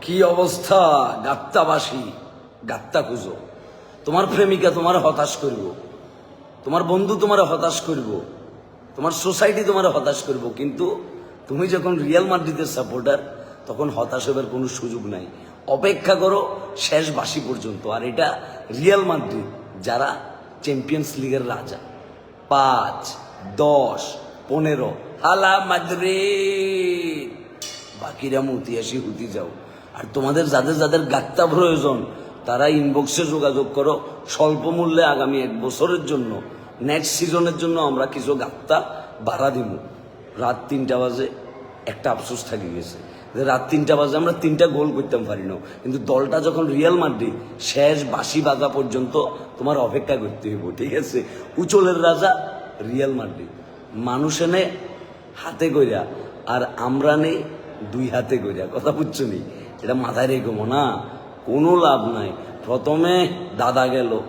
কি অবস্থা? গাত্তাবাসী। গাত্তা খুঁজো। তোমার প্রেমিকা তোমার হতাশ করব। তোমার বন্ধু তোমার হতাশ করব। তোমার সোসাইটি তোমার হতাশ করব। কিন্তু তুমি যখন রিয়াল মাদ্রিদের সাপোর্টার, তখন হতাশ হবার কোনো সুযোগ নাই। অপেক্ষা করো শেষ বাসি পর্যন্ত। আর এটা রিয়াল মাদ্রিদ, যারা চ্যাম্পিয়ন্স লিগের রাজা। পাঁচ, দশ, পনেরো। হালা মাদ্রিদ! বাকিরা মতি আসি হুতি যাও। আর তোমাদের যাদের যাদের গাত্তা প্রয়োজন, তারা ইনবক্সে যোগাযোগ করো। স্বল্প মূল্যে আগামী এক বছরের জন্য নেক্সট সিজনের জন্য আমরা কিছু গাত্তা ভাড়া দিব। রাত তিনটা বাজে, একটা আফসোস থাকি গেছে। যে রাত তিনটা বাজে আমরা তিনটা গোল করতাম পারি না কিন্তু দলটা যখন রিয়াল মাদ্রিদ শেষ বাসি বাজা পর্যন্ত তোমার অপেক্ষা করতে হইব, ঠিক আছে? উচলের রাজা রিয়াল মাদ্রিদ মানুষ এনে হাতে কইরা, আর আমরা নেই দুই হাতে কইরা, কথা বুঝছ নি? এটা মাথায় রেখো না, কোনো লাভ নাই। প্রথমে দাদা গেল,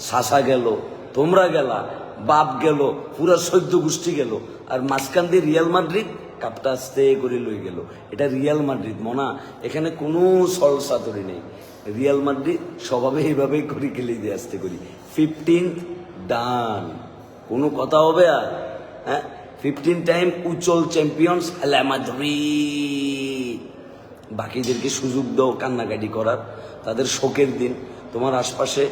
শাসা গেল, তোমরা গেলা, বাপ গেল, পুরা সৈদ্য গোষ্ঠী গেল, আর মাঝখান দিয়ে রিয়াল মাদ্রিদ কাপটা আস্তে করে লই গেল। এটা রিয়াল মাদ্রিদ, মনা, এখানে কোনো সলসাতরি নেই। রিয়াল মাদ্রিদ স্বভাবে এইভাবেই করি খেলে দিয়ে আসতে করি। ফিফটিন ডান কোনো কথা হবে আর? হ্যাঁ? ফিফটিন টাইম উচল চ্যাম্পিয়ন্স হেলা মাদ্রিদ বাকিদেরকে সুযোগ দাও কান্নাকাটি করার। তাদের শোকের দিন। তোমার আশপাশে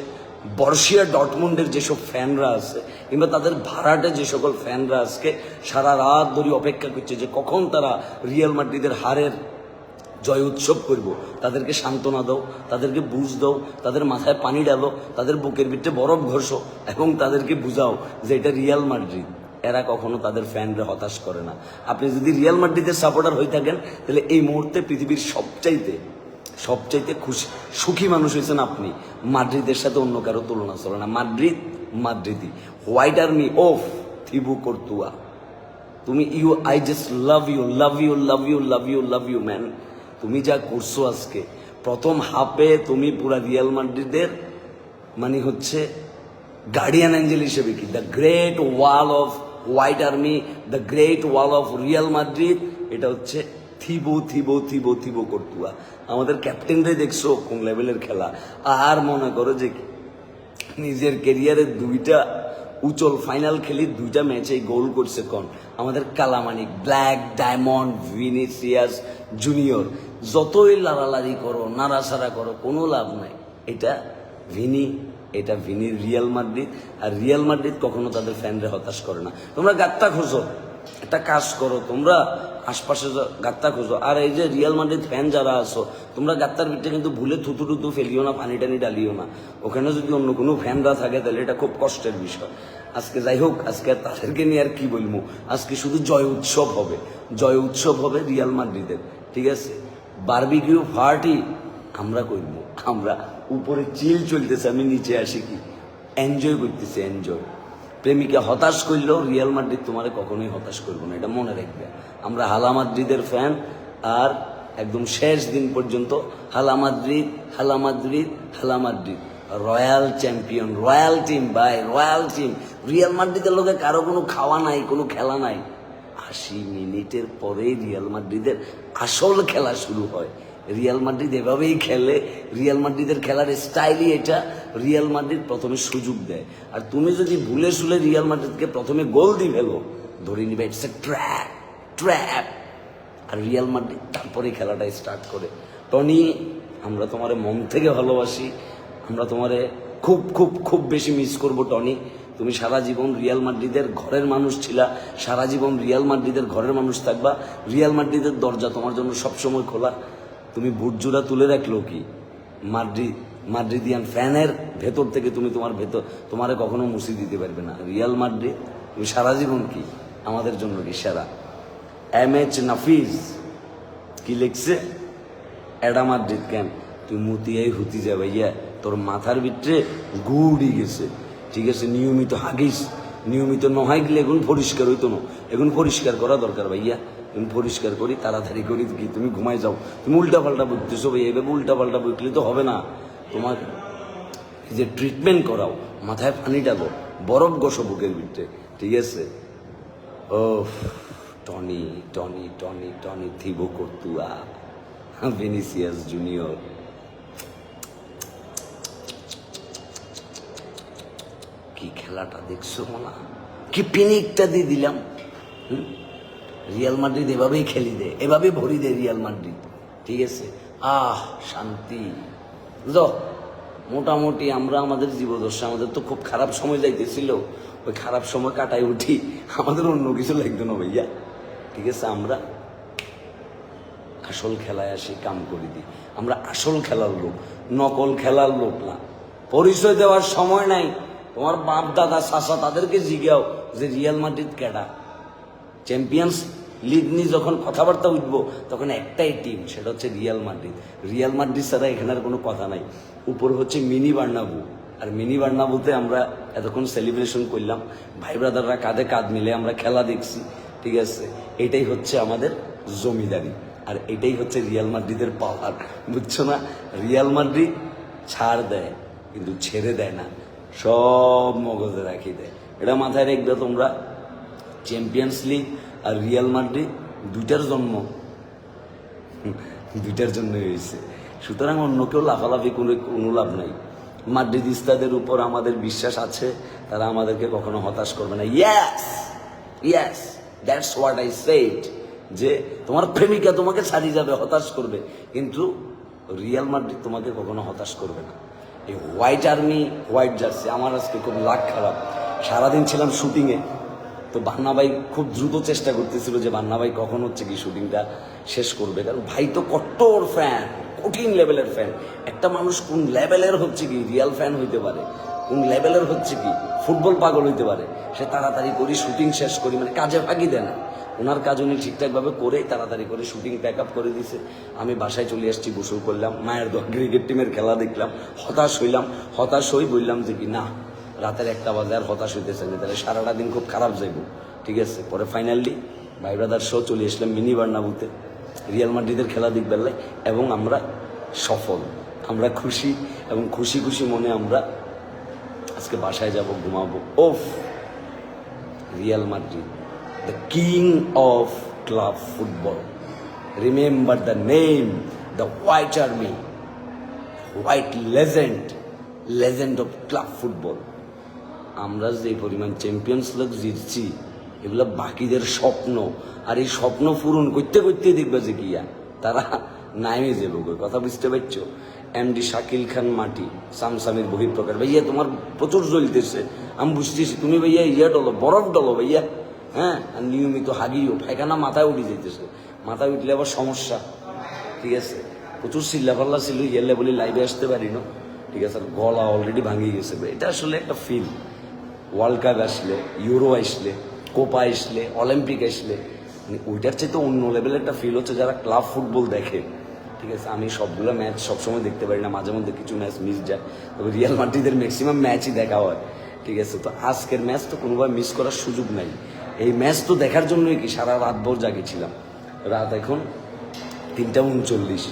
বর্ষিয়া ডটমন্ডের যেসব ফ্যানরা আছে, কিংবা তাদের ভাড়াটে যে সকল ফ্যানরা আজকে সারা রাত ধরে অপেক্ষা করছে যে কখন তারা রিয়াল মাদ্রিদের হারের জয় উৎসব করব, তাদেরকে সান্ত্বনা দাও, তাদেরকে বুঝ দাও, তাদের মাথায় পানি ডালো তাদের বুকের ভিতরে বরফ ঘষো এবং তাদেরকে বুঝাও যে এটা রিয়াল মাদ্রিদ। এরা কখনো তাদের ফ্যানরা হতাশ করে না। আপনি যদি রিয়াল মাদ্রিদের সাপোর্টার হয়ে থাকেন, তাহলে এই মুহূর্তে পৃথিবীর সবচাইতে সবচাইতে খুশি, সুখী মানুষ হয়েছেন আপনি। মাদ্রিদের সাথে অন্য কারও তুলনা চলে না। Madrid, মাদ্রিদি। White army of Thibaut Courtois তুমি you I just love you love you love you love you love you man তুমি যা করছ আজকে, প্রথম হাফে তুমি পুরা রিয়াল মাদ্রিদের মানে হচ্ছে গার্ডিয়ান অ্যাঞ্জেল হিসেবে কি? The great wall of white army, the great wall of Real Madrid, এটা হচ্ছে Thibaut Thibaut Thibaut Thibaut Courtois. আমাদের ক্যাপ্টেনরাই দেখছ কোন লেভেলের খেলা। আর মনে করো যে নিজের কেরিয়ারের দুইটা উচল ফাইনাল খেলি, দুইটা ম্যাচে গোল করছে কন। আমাদের কালামানিক, ব্ল্যাক, ডায়মন্ড, ভিনিসিয়াস জুনিয়র, যতই লাড়ালাড়ি করো, নাড়াচাড়া করো, কোনো লাভ নাই। এটা ভিনি এটা ভিনির রিয়াল মাদ্রিদ, আর রিয়াল মাদ্রিদ কখনো তাদের ফ্যানরে হতাশ করে না। তোমরা গাত্তা খোঁজো, একটা কাজ করো, তোমরা আশপাশে গাত্তা খোঁজো। আর এই যে রিয়াল মাদ্রিদ ফ্যান যারা আসো তোমরা গাত্তার ভিতরে কিন্তু ভুলে থুতু টুতু ফেলিও না, পানি টানি ডালিও না। ওখানে যদি অন্য কোনো ফ্যানরা থাকে, তাহলে এটা খুব কষ্টের বিষয়। আজকে যাই হোক, আজকে তাদেরকে নিয়ে আর কি বলব? আজকে শুধু জয় উৎসব হবে। জয় উৎসব হবে রিয়াল মাদ্রিদের, ঠিক আছে? বার্বিকিউ পার্টি আমরা করব, আমরা উপরে চিল চলতেছে, আমি নিচে আসি কি? এনজয় করতেছি এনজয় প্রেমিকে হতাশ করলেও রিয়াল মাদ্রিদ তোমারে কখনোই হতাশ করব না, এটা মনে রাখবে। আমরা হালা মাদ্রিদের ফ্যান আর একদম শেষ দিন পর্যন্ত হালা মাদ্রিদ হালা মাদ্রিদ হালা Madrid. Royal champion royal team by royal team Real মাদ্রিদের লোকে কারও কোনো খাওয়া নাই, কোনো খেলা নাই। আশি মিনিটের পরেই রিয়াল মাদ্রিদের আসল খেলা শুরু হয়। রিয়াল মাদ্রিদ এভাবেই খেলে রিয়াল মাদ্রিদের খেলার স্টাইলই এটা রিয়াল মাদ্রিদ প্রথমে সুযোগ দেয়। আর তুমি যদি ভুলে শুলে রিয়াল মাদ্রিদকে প্রথমে গোল দিয়ে ফেলো, ধরে নিবে ইটস এ ট্র্যাপ ট্র্যাপ আর রিয়াল মাদ্রিদ তারপরে খেলাটা স্টার্ট করে। টনি, আমরা তোমারে মন থেকে ভালোবাসি, আমরা তোমারে খুব খুব খুব বেশি মিস করব টনি। তুমি সারা জীবন রিয়াল মাদ্রিদের ঘরের মানুষ ছিলা, সারা জীবন রিয়াল মাদ্রিদের ঘরের মানুষ থাকবা। রিয়াল মাদ্রিদের দরজা তোমার জন্য সবসময় খোলা। তুমি বুটজোড়া তুলে রাখল কি? মাদ্রিদ মাদ্রিদিয়ান ফ্যানের ভেতর থেকে তুমি তোমার ভেতর তোমারে কখনো মুছি দিতে পারবে না। রিয়াল মাদ্রিদ, তুমি সারা জীবন কি? আমাদের জন্য সেরা? এম এইচ নাফিজ কি লিখছে? এটা মাদ্রিদ কেন? তুই মুতিয়াই হুতি যা ভাইয়া, তোর মাথার ভিতরে গুড়ি গেছে। ঠিক আছে, নিয়মিত হাগিস। নিয়মিত নহাই গেলে এখন পরিষ্কার হইতো না। এখন পরিষ্কার করা দরকার ভাইয়া। তুমি পরিষ্কার করি, তাড়াতাড়ি করি, কি তুমি ঘুমাই যাও। তুমি উল্টা পাল্টা বলতেছো ভাই এভাবে উল্টা পাল্টা বইলে তো হবে না। তোমার যে ট্রিটমেন্ট করাও, মাথায় পানি ডালো বরফ গসো বুকের ভিতরে, ঠিক আছে? ও Toni Toni Toni Toni, Thibaut Courtois Vinicius Junior. কি খেলাটা দেখছ না কি পিনিকটা দিয়ে দিলাম? রিয়াল মাদ্রিদ এভাবেই খেলি দে এভাবে ভরি দে রিয়াল মাদ্রিদ। ঠিক আছে? আহ, শান্তি। বুঝলো মোটামুটি আমরা আমাদের জীবদশা আমাদের তো খুব খারাপ সময় যাইতেছিল। ওই খারাপ সময় কাটাই উঠি, আমাদের অন্য কিছু লাগতো না ভাইয়া। ঠিক আছে, আমরা আসল খেলায় আসি, কাম করে দিই আমরা আসল খেলার লোক, নকল খেলার লোক না। পরিচয় দেওয়ার সময় নাই। তোমার বাপ, দাদা চাষা তাদেরকে জিজ্ঞাও যে রিয়াল মাদ্রিদ কেডা। চ্যাম্পিয়ন্স লিগ নিয়ে যখন কথাবার্তা উঠবো, তখন একটাই টিম সেটা হচ্ছে রিয়াল মাদ্রিদ। রিয়াল মাদ্রিদ ছাড়া এখানে আর কোনো কথা নাই। উপর হচ্ছে মিনি বার্নাবু। আর মিনি বার্নাবুতে আমরা এতক্ষণ সেলিব্রেশন করলাম। ভাই ব্রাদাররা কাঁধে কাঁধ মিলে আমরা খেলা দেখছি, ঠিক আছে? এটাই হচ্ছে আমাদের জমিদারি। আর এটাই হচ্ছে রিয়াল মাদ্রিদের পাওয়ার বুঝছ না? রিয়াল মাদ্রিদ ছাড় দেয়, কিন্তু ছেড়ে দেয় না। সব মগজে রাখি দেয়। এটা মাথায় রাখবে তোমরা চ্যাম্পিয়ন্স লিগ আর রিয়াল মাদ্রিদ দুইটার জন্ম। দুইটার জন্য হয়েছে। সুতরাং অন্য কেউ লাফালাফি করে কোনো লাভ নাই। মাদ্রিদ ইস্তাদের উপর আমাদের বিশ্বাস আছে, তারা আমাদেরকে কখনো হতাশ করবে না। Yes yes that's what I said যে তোমার প্রেমিকা তোমাকে ছাড়িয়ে যাবে, হতাশ করবে। কিন্তু রিয়াল মাদ্রিদ তোমাকে কখনো হতাশ করবে না। এই হোয়াইট আর্মি হোয়াইট জার্সি আমার আজকে খুব লাখ খারাপ। সারাদিন ছিলাম শুটিংয়ে তো বান্না ভাই খুব দ্রুত চেষ্টা করতেছিল যে বান্না ভাই কখন হচ্ছে কি শুটিংটা শেষ করবে। কারণ ভাই তো কট্টর ফ্যান কঠিন লেভেলের ফ্যান একটা মানুষ কোন লেভেলের হচ্ছে কি রিয়াল ফ্যান হইতে পারে? কোন লেভেলের হচ্ছে কি ফুটবল পাগল হইতে পারে? সে তাড়াতাড়ি করি শুটিং শেষ করি মানে কাজে ফাঁকি দেয় না। ওনার কাজ উনি ঠিকঠাকভাবে করেই তাড়াতাড়ি করে শুটিং প্যাক আপ করে দিছে আমি বাসায় চলে আসছি, গোসল করলাম, মায়ের দল ক্রিকেট টিমের খেলা দেখলাম, হতাশ হইলাম, হতাশ হই বললাম যে কি না, রাতের একটা বাজে আর হতাশ হইতেছে না, তাহলে সারাটা দিন খুব খারাপ যাইব। ঠিক আছে, পরে ফাইনালি ভাই ব্রাদার শো চলে আসলাম মিনি বার্নাবুতে। রিয়াল মাদ্রিদের খেলা দেখবে এবং আমরা সফল, আমরা খুশি এবং খুশি খুশি মনে আমরা আজকে বাসায় যাব, ঘুমাবো। ওফ, Real Madrid. The king of club football remember the name the white army white legend legend of club football আমরা যে পরিমাণ চ্যাম্পিয়ন্স লিগ জিতছি, এগুলো বাকিদের স্বপ্ন। আর এই স্বপ্ন পূরণ করতে করতে দেখবে যে কিয়া তারা নামে যাব। কথা বুঝতে পারছ? এমডি শাকিল খান মাটি, সামসামির বহিঃপ্রকার ভাইয়া, তোমার প্রচুর জ্বলতেছে। আমি বুঝতেছি, তুমি ভাইয়া, ইয়া ডলো, বরফ ডলো ভাইয়া। হ্যাঁ? আর নিয়মিত হাগিও পায়খানা মাথায় উঠে যাইতেছে। মাথায় উঠলে আবার সমস্যা। ঠিক আছে? প্রচুর চিল্লাপাল্লা ছিল ইয়েলে বলে লাইভে আসতে পারি না ঠিক আছে? গলা অলরেডি ভাঙিয়ে গেছে। এটা আসলে একটা ফিল ওয়ার্ল্ড কাপ আসলে ইউরো আসলে কোপা আসলে অলিম্পিক আসলে। মানে ওইটার চাইতে অন্য লেভেলের একটা ফিল হচ্ছে যারা ক্লাব ফুটবল দেখে। ঠিক আছে? আমি সবগুলো ম্যাচ সবসময় দেখতে পারি না। মাঝে মধ্যে কিছু ম্যাচ মিস যায়। তবে রিয়াল মাদ্রিদের ম্যাক্সিমাম ম্যাচই দেখা হয়। ঠিক আছে? তো আজকের ম্যাচ তো কোনোভাবে মিস করার সুযোগ নাই। এই ম্যাচ তো দেখার জন্যই কি সারা রাত ভোর জাগিয়েছিলাম রাত এখন তিনটা উনচল্লিশ।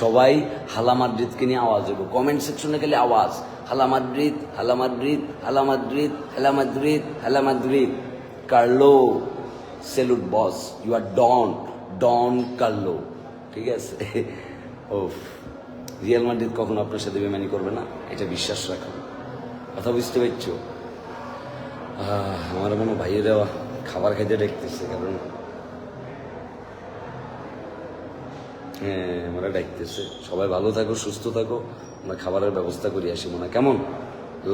সবাই হালা মাদ্রিদকে নিয়ে আওয়াজ দেবো। কমেন্ট সেকশনে গেলে আওয়াজ। হালা মাদ্রিদ হালা মাদ্রিদ হালা মাদ্রিদ হালা Madrid Carlo salute boss you are Don Don Carlo ঠিক আছে? ও রিয়াল মাদ্রিদ কখনো আপনার সাথে বেমানি করবে না? এটা বিশ্বাস রাখুন। কথা বুঝতে পারছ? আমার মনে ভাইয়েরা খাবার খেতে ডাকতেছে, কারণ হ্যাঁ আমরা ডাকতেছে। সবাই ভালো থাকো, সুস্থ থাকো, আমরা খাবারের ব্যবস্থা করি আসি, মনে। কেমন?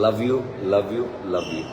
Love you love you love you